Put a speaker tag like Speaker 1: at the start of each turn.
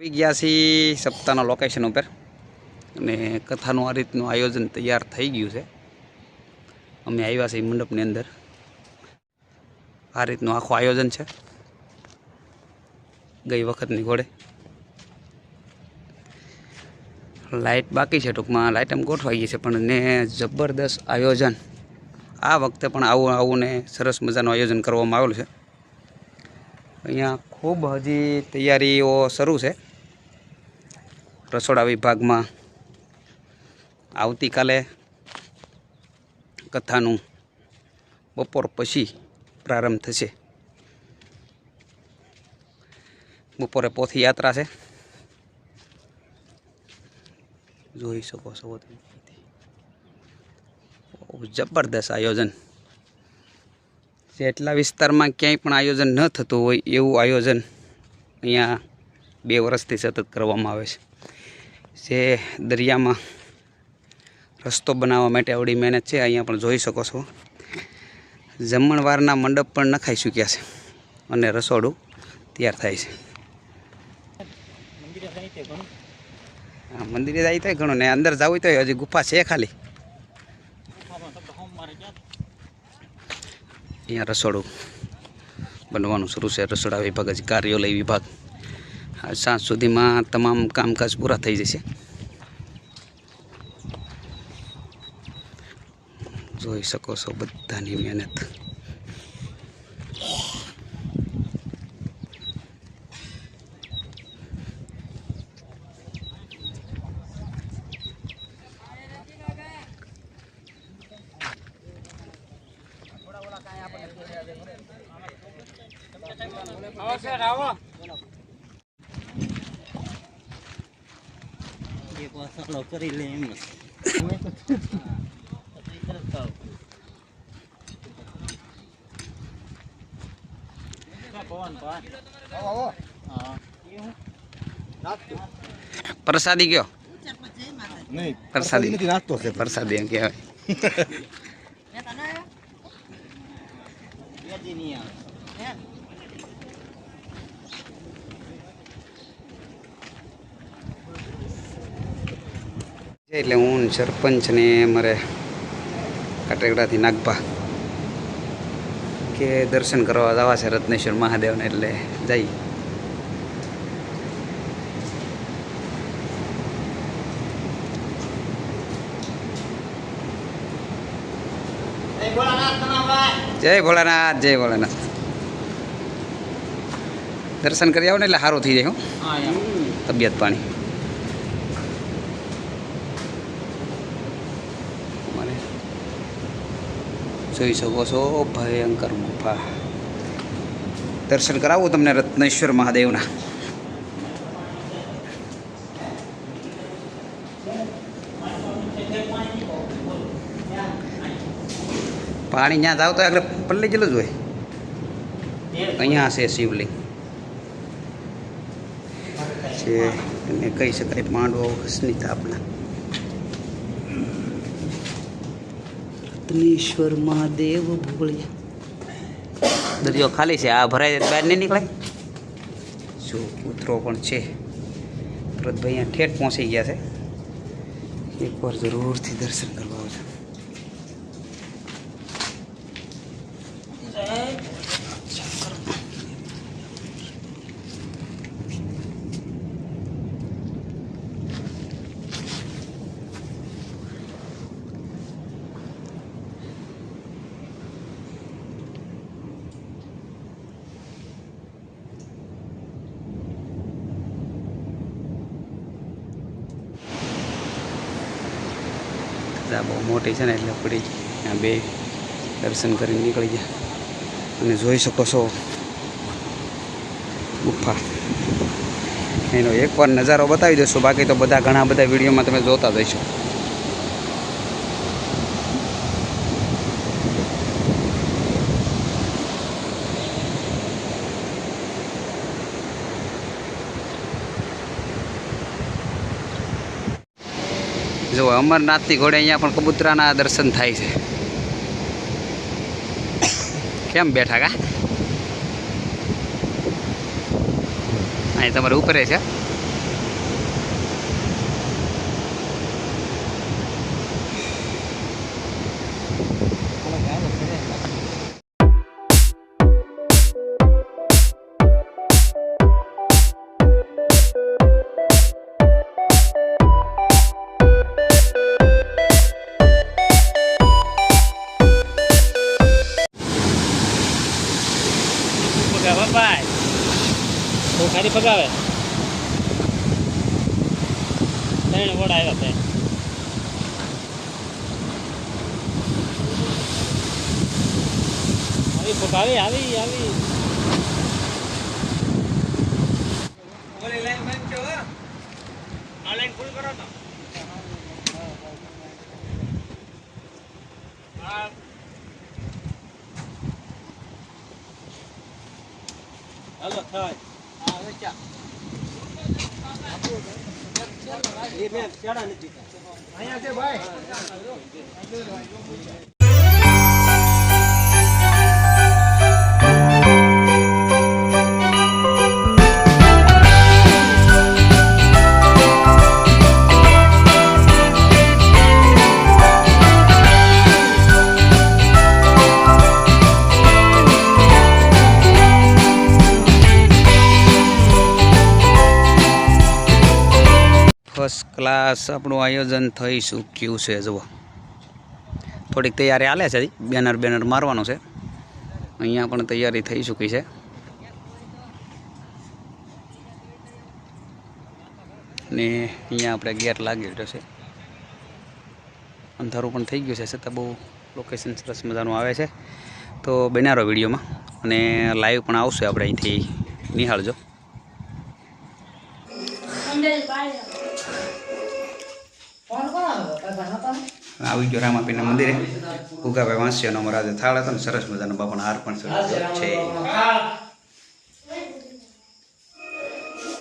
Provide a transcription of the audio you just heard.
Speaker 1: આવી ગયા છીએ સપ્તાહના લોકેશન ઉપર અને કથાનું આ રીતનું આયોજન તૈયાર થઈ ગયું છે. અમે આવ્યા છીએ મંડપની અંદર. આ રીતનું આખું આયોજન છે. ગઈ વખતની ઘોડે. લાઇટ બાકી છે ટૂંકમાં લાઇટ એમ ગોઠવાઈ ગઈ છે, પણ ને જબરદસ્ત આયોજન. આ વખતે પણ આવું આવું ને સરસ મજાનું આયોજન કરવામાં આવેલું છે. અહીંયા ખૂબ હજી તૈયારીઓ શરૂ છે. રસોડા વિભાગમાં આવતીકાલે કથાનું બપોર પછી પ્રારંભ થશે. બપોરે પોથી યાત્રા છે. જોઈ શકો છો જબરદસ્ત આયોજન. જેટલા વિસ્તારમાં ક્યાંય પણ આયોજન ન થતું હોય એવું આયોજન અહીંયા બે વર્ષથી સતત કરવામાં આવે છે. જે દરિયામાં રસ્તો બનાવવા માટે આવડી મહેનત છે અહીંયા પણ જોઈ શકો છો. જમણવારના મંડપ પણ નખાઈ ચૂક્યા છે અને રસોડું તૈયાર થાય છે. મંદિરે જાય તો ઘણું? ને અંદર જવું તો હજી ગુફા છે ખાલી. અહીંયા રસોડું બનવાનું શરૂ છે. રસોડા વિભાગ હજી કાર્યાલય વિભાગ. સાંજ સુધીમાં તમામ કામકાજ પૂરા થઈ જશે. જોઈ શકો છો બધાની મહેનત.
Speaker 2: એક વાસણો કરી લે એમ
Speaker 1: પ્રસાદી કયો?
Speaker 3: નહીં
Speaker 1: પ્રસાદી.
Speaker 3: નથી નાસ્તો છે.
Speaker 1: પ્રસાદી એમ કહેવાય. એટલે હું સરપંચને સરપંચ ને અમારે કાટેગડાથી નાગપા કે દર્શન કરવા જવા છે રત્નેશ્વર મહાદેવને એટલે જઈ જય ભોળાનાથ જય ભોળાનાથ દર્શન કરી આવો ને એટલે સારું થઈ જાય હો. તબિયત પાણી. જોઈ શકો છો ભયંકર ગુફા દર્શન કરાવું તમને રત્નેશ્વર મહાદેવના પાણી ત્યાં જાવ તો આગળ પલ્લી ગયેલું જ હોય અહીંયા છે શિવલિંગ છે એને કહી શકાય પાંડવો વખતની સ્થાપના રત્નેશ્વર મહાદેવ ભોળિયા. દરિયો ખાલી છે આ ભરાય છે બહાર નહીં નીકળે જો કૂતરો પણ છે. ભરતભાઈ અહીંયા ઠેઠ પહોંચી ગયા છે. એકવાર જરૂરથી દર્શન કરવા આ બહુ મોટી છે ને એટલે પડી ત્યાં બે દર્શન કરીને નીકળી ગયા. અને જોઈ શકો છો ગુફા. એનો એકવાર નજારો બતાવી દેશો બાકી તો બધા ઘણા બધા વિડીયોમાં તમે જોતા જ જો અમરનાથની ઘોડે અહીંયા પણ કબૂતરાના દર્શન થાય છે. કેમ બેઠા કા? અહીં તમારે ઉપરે છે.
Speaker 2: કેરી પગાવે. ત્રણ વડા આવ્યા ત્રણ આવી પગાવી આવી આવી. હાલો થાય. હવે ચા એ મેં ચાડા નથી અહીંયા છે ભાઈ.
Speaker 1: ક્લાસ આપણું આયોજન થઈ ચૂક્યું છે, જુઓ. થોડીક તૈયારી હાલે છે, બેનર બેનર મારવાનું છે. અહીંયા પણ તૈયારી થઈ ચૂકી છે. ને અહીંયા આપણે ગેટ લાગી રહ્યો છે. અંધારું પણ થઈ ગયું છે, છતાં બહુ લોકેશન સરસ મજાનું આવે છે. તો બનારો વિડીયોમાં, અને લાઈવ પણ આવશે આપણે અહીંથી. નિહાળજો. આવી? ગયો રામાપીના મંદિરે. ઉગાભાઈ વાંસ્યાનો મહારાજે થાળ હતો ને સરસ મજાનો બાપાનો હાર પણ છે.